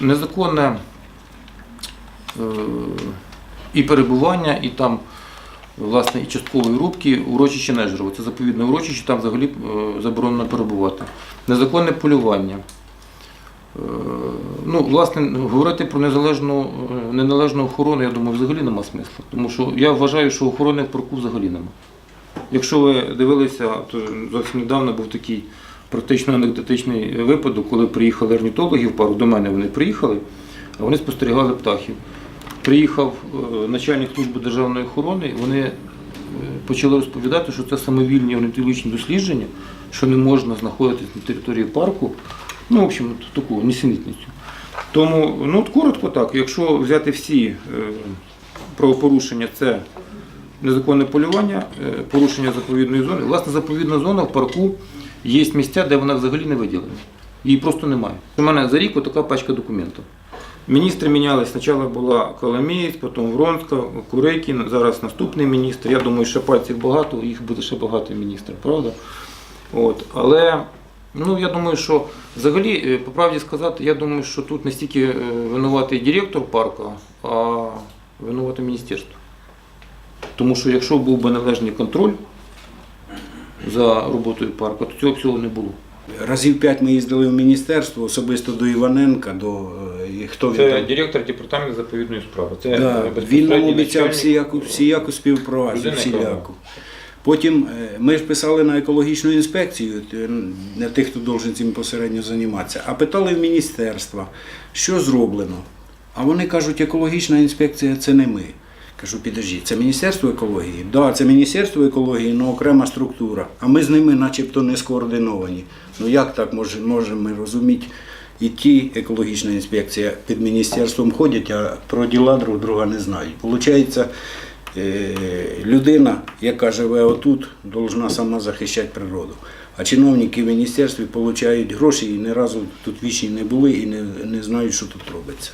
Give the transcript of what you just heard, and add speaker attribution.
Speaker 1: Незаконне е, і перебування, і там власне і часткової рубки урочище Нежерово. Це заповідне урочище, там взагалі е, заборонено перебувати. Незаконне полювання. Е, Ну, власне, говорити про незалежну, неналежну охорону, я думаю, взагалі нема смислу. Тому що я вважаю, що охорони в парку взагалі нема. Якщо ви дивилися, то зовсім недавно був такий практично анекдотичний випадок, коли приїхали орнітологи в пару, до мене вони приїхали, а вони спостерігали птахів. Приїхав е, начальник служби державної охорони, вони е, почали розповідати, що це самовільні орнітологічні дослідження, що не можна знаходитись на території парку. Ну, в общем, таку несенітницю. Тому, ну от коротко так, якщо взяти всі е, правопорушення, це незаконне полювання, порушення заповідної зони. Власне, заповідна зона в парку є місця, де вона взагалі не виділена. Її просто немає. У мене за рік така пачка документів. Міністри мінялись. Спочатку була Коломієць, потім Вронська, Курейкін, зараз наступний міністр. Я думаю, що пальців багато, їх буде ще багато міністрів, правда? От. Але ну, я думаю, що взагалі, е, по правді сказати, я думаю, що тут не стільки е, винуватий директор парку, а винувате міністерство. Тому що якщо був би належний контроль за роботою парку, то цього всього не було.
Speaker 2: Разів п'ять ми їздили в міністерство, особисто до Іваненка, до е, хто він
Speaker 1: Це
Speaker 2: там.
Speaker 1: директор департаменту заповідної справи. Це
Speaker 2: Да, він нам обіцяв всіяку, всіяку співпрацю, всіляку. Потім е, ми ж писали на екологічну інспекцію, не тих, хто должен цим посередньо займатися, а питали в міністерства, що зроблено. А вони кажуть, екологічна інспекція це не ми. Кажу, підождіть, це Міністерство екології? Так, да, це Міністерство екології, але окрема структура. А ми з ними начебто не скоординовані. Ну як так може- можемо розуміти? І ті екологічна інспекція під міністерством ходять, а про діла друг друга не знають. Получається, е, людина, яка живе отут, повинна сама захищати природу. А чиновники в міністерстві отримують гроші і ні разу тут вічні не були і не, не знають, що тут робиться.